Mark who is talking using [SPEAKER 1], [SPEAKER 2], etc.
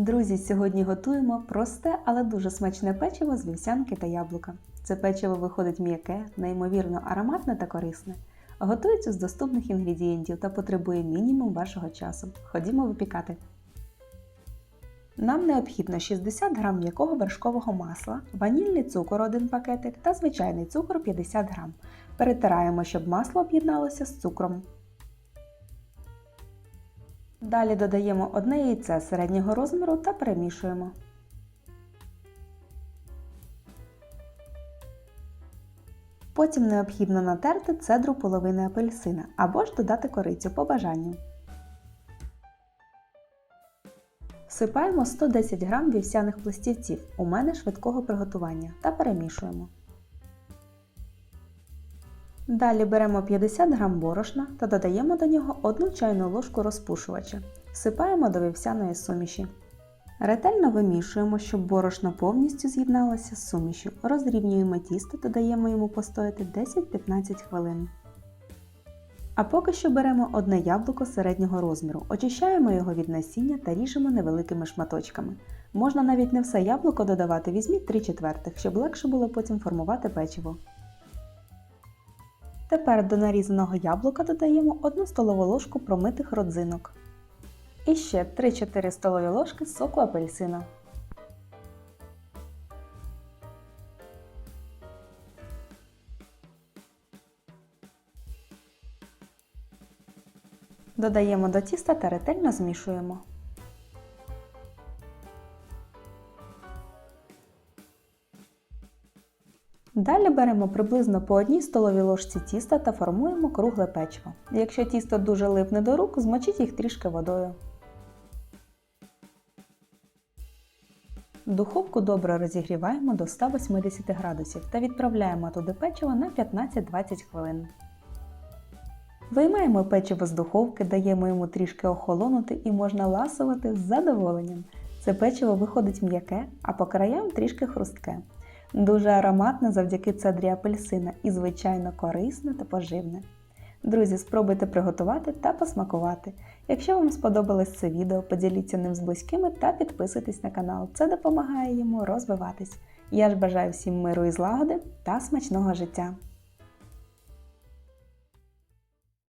[SPEAKER 1] Друзі, сьогодні готуємо просте, але дуже смачне печиво з вівсянки та яблука. Це печиво виходить м'яке, неймовірно ароматне та корисне. Готується з доступних інгредієнтів та потребує мінімум вашого часу. Ходімо випікати. Нам необхідно 60 г м'якого вершкового масла, ванільний цукор 1 пакетик та звичайний цукор 50 г. Перетираємо, щоб масло об'єдналося з цукром. Далі додаємо одне яйце середнього розміру та перемішуємо. Потім необхідно натерти цедру половини апельсина або ж додати корицю по бажанню. Всипаємо 110 г вівсяних пластівців, у мене швидкого приготування, та перемішуємо. Далі беремо 50 г борошна та додаємо до нього 1 чайну ложку розпушувача. Всипаємо до вівсяної суміші. Ретельно вимішуємо, щоб борошно повністю з'єдналося з сумішю. Розрівнюємо тісто та даємо йому постояти 10-15 хвилин. А поки що беремо одне яблуко середнього розміру, очищаємо його від насіння та ріжемо невеликими шматочками. Можна навіть не все яблуко додавати, візьміть 3 четвертих, щоб легше було потім формувати печиво. Тепер до нарізаного яблука додаємо 1 столову ложку промитих родзинок. І ще 3-4 столові ложки соку апельсина. Додаємо до тіста та ретельно змішуємо. Далі беремо приблизно по одній столовій ложці тіста та формуємо кругле печиво. Якщо тісто дуже липне до рук, змочіть їх трішки водою. Духовку добре розігріваємо до 180 градусів та відправляємо туди печиво на 15-20 хвилин. Виймаємо печиво з духовки, даємо йому трішки охолонути і можна ласувати з задоволенням. Це печиво виходить м'яке, а по краям трішки хрустке. Дуже ароматне завдяки цедрі апельсина і, звичайно, корисне та поживне. Друзі, спробуйте приготувати та посмакувати. Якщо вам сподобалось це відео, поділіться ним з близькими та підписуйтесь на канал. Це допомагає йому розвиватись. Я ж бажаю всім миру і злагоди та смачного життя!